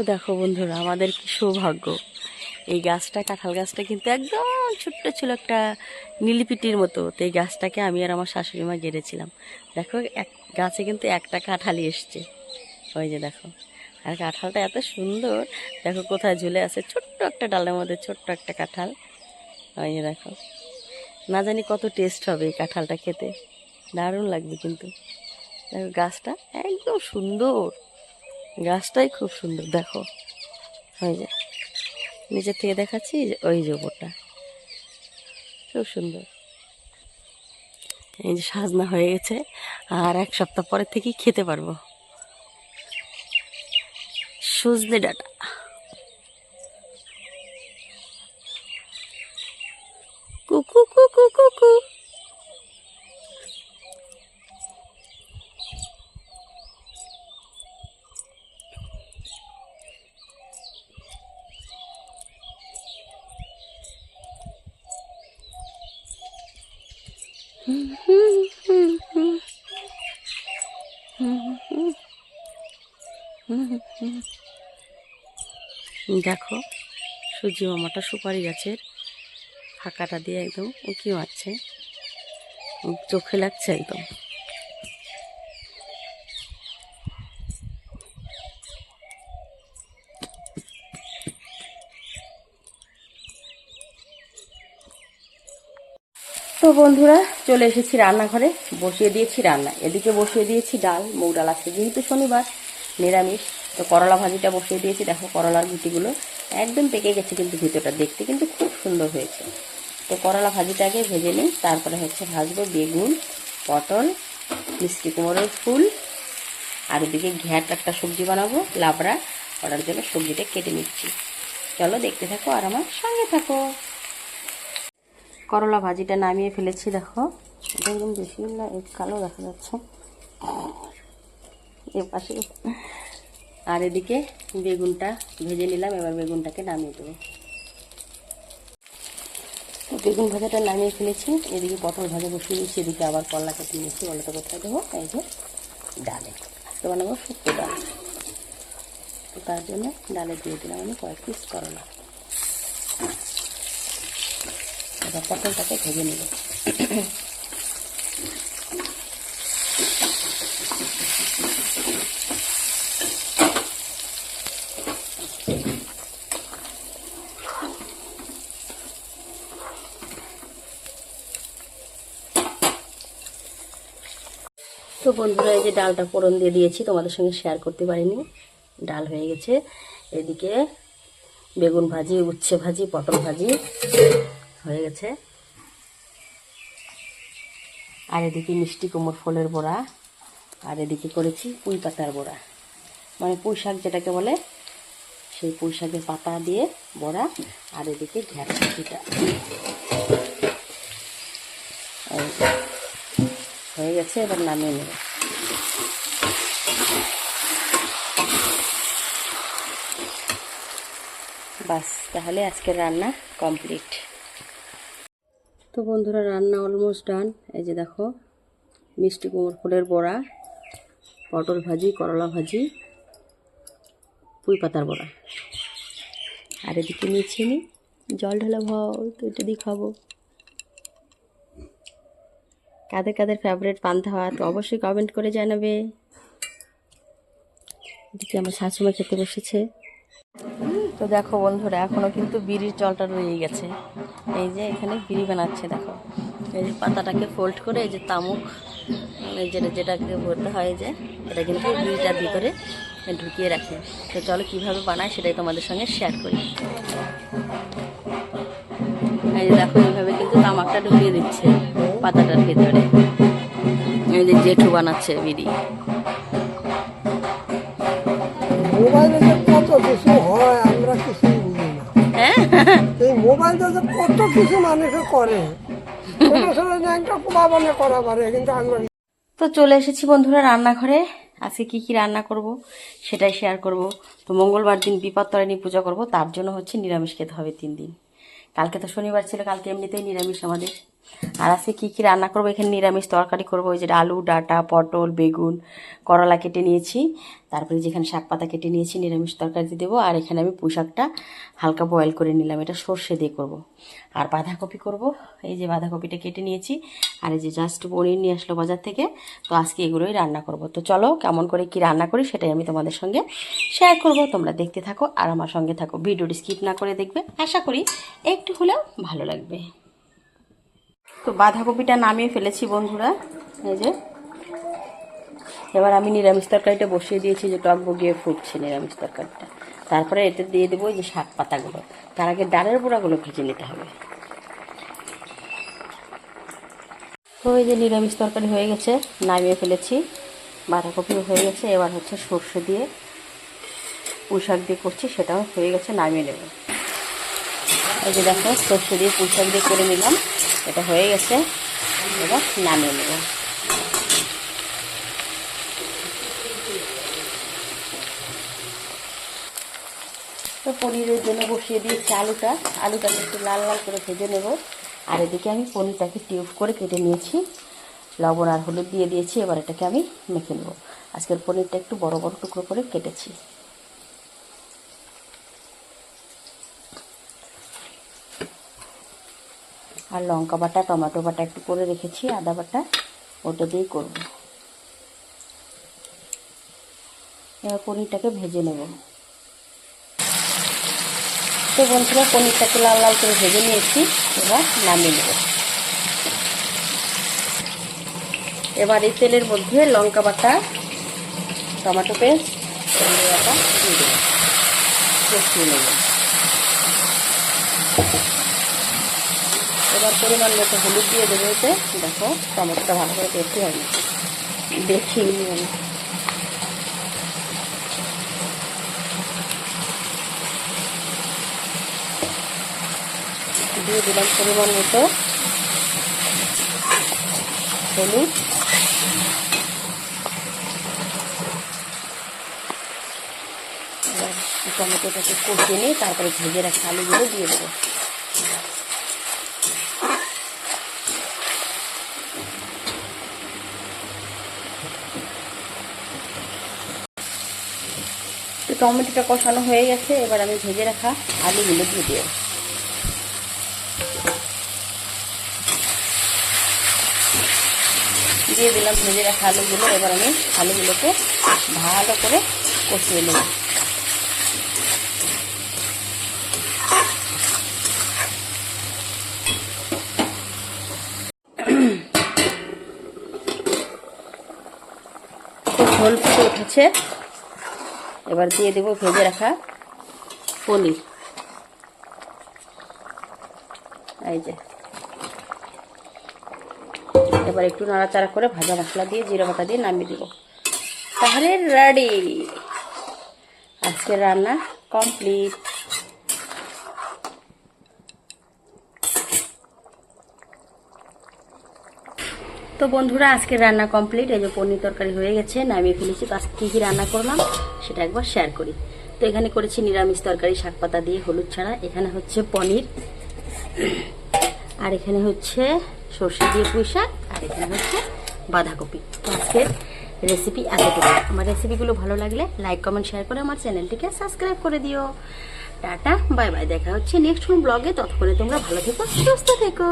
তো দেখো বন্ধুরা, আমাদের কি সৌভাগ্য। এই গাছটা, কাঁঠাল গাছটা কিন্তু একদম ছোট্ট ছিল একটা নীলিপিটির মতো। তো এই গাছটাকে আমি আর আমার শাশুড়ি মা গেড়েছিলাম। দেখো, এক গাছে কিন্তু একটা কাঁঠালই এসছে। ওই যে দেখো। আর কাঁঠালটা এত সুন্দর। দেখো কোথায় ঝুলে আছে। ছোট্ট একটা ডালের মধ্যে ছোট্ট একটা কাঁঠাল। ওই যে দেখো। না জানি কত টেস্ট হবে এই কাঁঠালটা খেতে। দারুণ লাগবে কিন্তু। দেখো গাছটা একদম সুন্দর। গাছটাই খুব সুন্দর, দেখো। ওই যে, নিচের থেকে দেখাচ্ছি ওই যে ওপরটা খুব সুন্দর। এই যে সাজনা হয়ে গেছে, আর এক সপ্তাহ পরে থেকেই খেতে পারব। সজনে ডাটা। কুকু কুকু কুকু দেখো সুজি মামাটা সুপারি গাছের ফাঁকাটা দিয়ে একদম উঁকি মারছে। চোখে লাগছে একদম। বন্ধুরা, চলে এসেছি রান্নাঘরে। বসিয়ে দিয়েছি রান্না। এদিকে বসিয়ে দিয়েছি ডাল মুগ ডাল আছে। যেহেতু শনিবার, নিরামিষ, তো করলা ভাজিটা বসিয়ে দিয়েছি। দেখো, করলার গুটিগুলো একদম পেকে গেছে কিন্তু ভিতরটা। দেখতে কিন্তু খুব সুন্দর হয়েছে। তো করলা ভাজিটা আগে ভেজে নিই। তারপরে হচ্ছে ভাজবো বেগুন, পটল, মিষ্টি কুমড়োর ফুল। আর এদিকে ঘ্যাট একটা সবজি বানাবো, লাবড়া। করার জন্য সবজিটা কেটে নিচ্ছি। চলো দেখতে থাকো আর আমার সঙ্গে থাকো। করলা ভাজিটা নামিয়ে ফেলেছি, দেখো। এটা একদম বেশি না এক কালো দেখা যাচ্ছে। এ পাশে। আর এদিকে বেগুনটা ভেজে নিলাম, এবার বেগুনটাকে নামিয়ে দেবো। বেগুন ভাজাটা নামিয়ে ফেলেছি, এদিকে পটল ভাজা বসিয়ে দিয়েছি, এদিকে আবার করলা কেটে নিয়েছি বলতে কোথায় দেবো? এই যে ডালে। আজকে বানাবো শুক্তো ডাল। তো তার জন্য ডালে দিয়ে দিলাম আমি কয়েক পিস করলা। এবার ভেজে নেব। তো বন্ধুরা, এই যে ডালটা ফোড়ন দিয়ে দিয়েছি, তোমাদের সঙ্গে শেয়ার করতে পারিনি। ডাল হয়ে গেছে। এদিকে বেগুন ভাজি, উচ্ছে ভাজি, পটল ভাজি। হয়ে গেছে। আর এদিকে মিষ্টি কুমড় ফুলের বড়া, আর এদিকে করেছি পুঁই পাতার বড়া। মানে পুঁই শাক যেটাকে বলে, সেই পুঁই শাকের পাতা দিয়ে বড়া, আর এদিকে ঘ্যাট। হয়ে গেছে, এবার নামিয়ে নেব। বাস, তাহলে আজকের রান্না কমপ্লিট। তো বন্ধুরা, রান্না অলমোস্ট ডান এই যে দেখো, মিষ্টি কুমড় ফুলের বড়া, পটল ভাজি, করলা ভাজি, পুঁই পাতার বড়া। আর এদিকে নিচ্ছি নি, জল ঢালা ভাও তো এটা দিয়ে খাব। কাদের কাদের ফেভারিট পান্তা ভাত, অবশ্যই কমেন্ট করে জানাবে। এদিকে আমার শাশুমা খেতে বসেছে। তো দেখো বন্ধুরা, এখনও কিন্তু বিড়ির জলটা রয়ে গেছে। এই যে এখানে বিড়ি বানাচ্ছে, দেখো। এই যে পাতাটাকে ফোল্ড করে, এই যে তামুক যেটা যেটাকে ভরতে হয় যে, এটা কিন্তু বিড়িটার ভিতরে ঢুকিয়ে রাখে। তো চলো কীভাবে বানায় সেটাই তোমাদের সঙ্গে শেয়ার করি। এই যে দেখো, এইভাবে কিন্তু তামাকটা ঢুকিয়ে দিচ্ছে পাতাটার ভিতরে। এই যে জেঠু বানাচ্ছে বিড়ি। মোবাইলে কত কিছু হয় আমরা কিছুই বুঝি না হ্যাঁ? এই মোবাইলটা যে কত কিছু মানুষে করে। করা পারে কিন্তু আমরা তো চলে এসেছি বন্ধুরা রান্নাঘরে। আজকে কি কি রান্না করব সেটাই শেয়ার করব। তো মঙ্গলবার দিন বিপত্তরানী পূজা করব তার জন্য হচ্ছে নিরামিষ খেতে হবে তিন দিন। কালকে তো শনিবার ছিল কালকে এমনিতেই নিরামিষ আমাদের। আর আজকে কী কী রান্না করব? এখানে নিরামিষ তরকারি করব। ওই যে আলু, ডাটা, পটল, বেগুন, করলা কেটে নিয়েছি। তারপরে যেখানে শাক পাতা কেটে নিয়েছি, নিরামিষ তরকারিতে দেবো। আর এখানে আমি পোশাকটা হালকা বয়েল করে নিলাম। এটা সর্ষে দিয়ে করব। আর বাঁধাকপি করব। এই যে বাঁধাকপিটা কেটে নিয়েছি। আর এই যে জাস্ট পনির নিয়ে আসলো বাজার থেকে। তো আজকে এগুলোই রান্না করব। তো চলো, কেমন করে কি রান্না করি সেটাই আমি তোমাদের সঙ্গে শেয়ার করব। তোমরা দেখতে থাকো আর আমার সঙ্গে থাকো। ভিডিওটি স্কিপ না করে দেখবে। আশা করি একটু হলেও ভালো লাগবে। তো বাঁধাকপিটা নামিয়ে ফেলেছি বন্ধুরা, এই যে। এবার আমি নিরামিষ তরকারিটা বসিয়ে দিয়েছি, যে টক বগিয়ে ফুটছে নিরামিষ তরকারিটা। তারপরে এতে দিয়ে দেবো যে শাক পাতাগুলো। তার আগে ডালের বড়াগুলো ভেজে নিতে হবে। তো এই যে নিরামিষ তরকারি হয়ে গেছে, নামিয়ে ফেলেছি। বাঁধাকপিও হয়ে গেছে, এবার হচ্ছে সর্ষে দিয়ে পুঁই শাক দিয়ে করছি, সেটাও হয়ে গেছে, নামিয়ে নেব। এই যে দেখো, সর্ষে দিয়ে পুঁই দিয়ে করে নিলাম। এটা হয়ে গেছে। এবার নামিয়ে নেব। তো পনিরের জন্য বসিয়ে দিয়েছি আলুটা। আলুটাকে একটু লাল লাল করে ভেজে নেব। আর এদিকে আমি পনিরটাকে টিউব করে কেটে নিয়েছি। লবণ আর হলুদ দিয়ে দিয়েছি। এবার এটাকে আমি মেখে নেব। আজকের পনিরটা একটু বড় বড় টুকরো করে কেটেছি। আর লঙ্কা বাটা, টমেটো বাটা একটু করে রেখেছি, আদা বাটা ওটা দিয়েই করব। এবার পনিরটাকে ভেজে নেব। তো বন্ধুরা, পনিরটাকে লাল লাল করে ভেজে নিয়েছি, এবার নামিয়ে নেব। এবার এই তেলের মধ্যে লঙ্কা বাটা, টমেটো পেস্ট বাটা দিয়ে দেবো। কষিয়ে নেব। এবার পরিমাণ মতো হলুদ দিয়ে দেবো এতে। দেখো, টমেটোটা ভালো করে দেখতে হবে দেখিনি আমি। দিয়ে দিলাম পরিমাণ মতো হলুদ। টমেটোটাকে কষিয়ে নিয়ে তারপরে ভেজে রাখা আলুগুলো দিয়ে দেবো। টমেটোটা কষানো হয়ে গেছে, এবার আমি ভেজে রাখা আলুগুলো দিয়ে দেবো। দিয়ে দিলাম ভেজে রাখা আলুগুলো, এবার আমি আলুগুলোকে ভালো করে কষিয়ে নেব। ঝোল ফুটে উঠেছে। এবার দিয়ে দেবো ভেজে রাখা পনির। এই যে। এবার একটু নাড়াচাড়া করে ভাজা মশলা দিয়ে জিরা বাটা দিয়ে নামিয়ে দেবো। তাহলে রেডি আজকে রান্না কমপ্লিট তো বন্ধুরা আজকে রান্না কমপ্লিট এই যে পনির তরকারি হয়ে গেছে, নামিয়ে ফেলেছি। আজকে কী কী রান্না করলাম, সেটা একবার শেয়ার করি। তো এখানে করেছি নিরামিষ তরকারি, শাক পাতা দিয়ে হলুদ ছাড়া। এখানে হচ্ছে পনির, আর এখানে হচ্ছে সর্ষে দিয়ে পুঁই শাক, আর এখানে হচ্ছে বাঁধাকপি। আজকের রেসিপি এতটুকু আমার রেসিপিগুলো ভালো লাগলে লাইক কমেন্ট শেয়ার করে আমার চ্যানেলটিকে সাবস্ক্রাইব করে দিও। টাটা বাই বাই দেখা হচ্ছে নেক্সট ব্লগে ততক্ষণে তোমরা ভালো থেকো, সুস্থ থেকো।